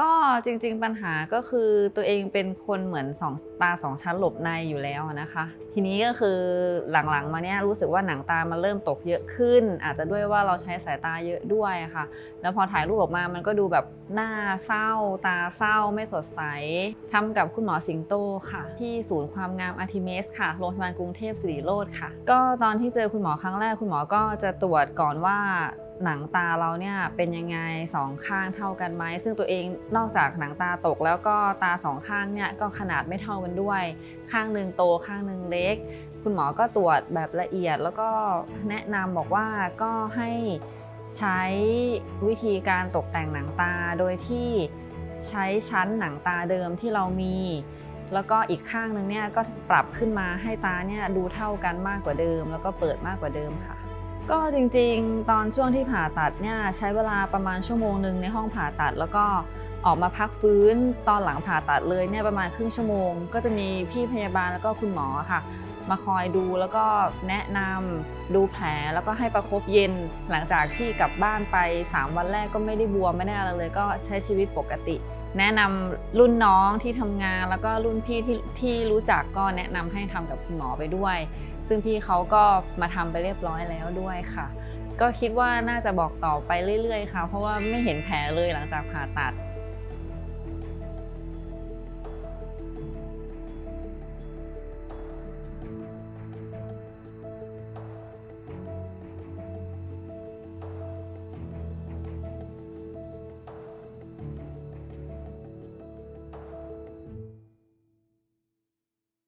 ก็จริงๆปัญหาก็คือตัวเองเป็นคนเหมือนสองตาสองชั้นหลบในอยู่แล้วนะคะ ทีนี้ก็คือหลังๆมาเนี้ยรู้สึกว่าหนังตามันเริ่มตกเยอะขึ้น อาจจะด้วยว่าเราใช้สายตาเยอะด้วยค่ะ แล้วพอถ่ายรูปออกมามันก็ดูแบบหน้าเศร้า ตาเศร้าไม่สดใสช้ำกับคุณหมอสิงโตค่ะ ที่ศูนย์ความงามอาร์ติเมสค่ะโรงพยาบาลกรุงเทพสิริโรธค่ะ ก็ตอนที่เจอคุณหมอครั้งแรกคุณหมอก็จะตรวจก่อนว่า หนังตาเราเนี่ยเป็นยังไงสองข้างเท่ากันไหมซึ่งตัวเองนอกจากหนังตาตก แล้วก็ตาสองข้างเนี่ยก็ขนาดไม่เท่ากันด้วย ข้างหนึ่งโตข้างหนึ่งเล็ก คุณหมอก็ตรวจแบบละเอียด แล้วก็แนะนำบอกว่าก็ให้ใช้วิธีการตกแต่งหนังตาโดยที่ใช้ชั้นหนังตาเดิมที่เรามี แล้วก็อีกข้างหนึงเนี่ยก็ปรับขึ้นมาให้ตาเนี่ยดูเท่ากันมากกว่าเดิม แล้วก็เปิดมากกว่าเดิมค่ะ ก็จริงๆ ตอนช่วงที่ผ่าตัดเนี่ยใช้เวลาประมาณชั่วโมงหนึ่งในห้องผ่าตัด แล้วก็ออกมาพักฟื้นตอนหลังผ่าตัดเลยเนี่ยประมาณครึ่งชั่วโมง ก็จะมีพี่พยาบาลแล้วก็คุณหมอค่ะ มาคอยดูแล้วก็แนะนำดูแผลแล้วก็ให้ประคบเย็น หลังจากที่กลับบ้านไป 3 วันแรกก็ไม่ได้บวมไม่ได้อะไรเลย ก็ใช้ชีวิตปกติ แนะนำรุ่นน้องที่ทำงานแล้วก็รุ่นพี่ที่ที่รู้จักก็แนะนำให้ทำกับคุณหมอไปด้วย ซึ่งพี่เขาก็มาทำไปเรียบร้อยแล้วด้วยค่ะ ก็คิดว่าน่าจะบอกต่อไปเรื่อยๆ ค่ะ เพราะว่าไม่เห็นแผลเลยหลังจากผ่าตัด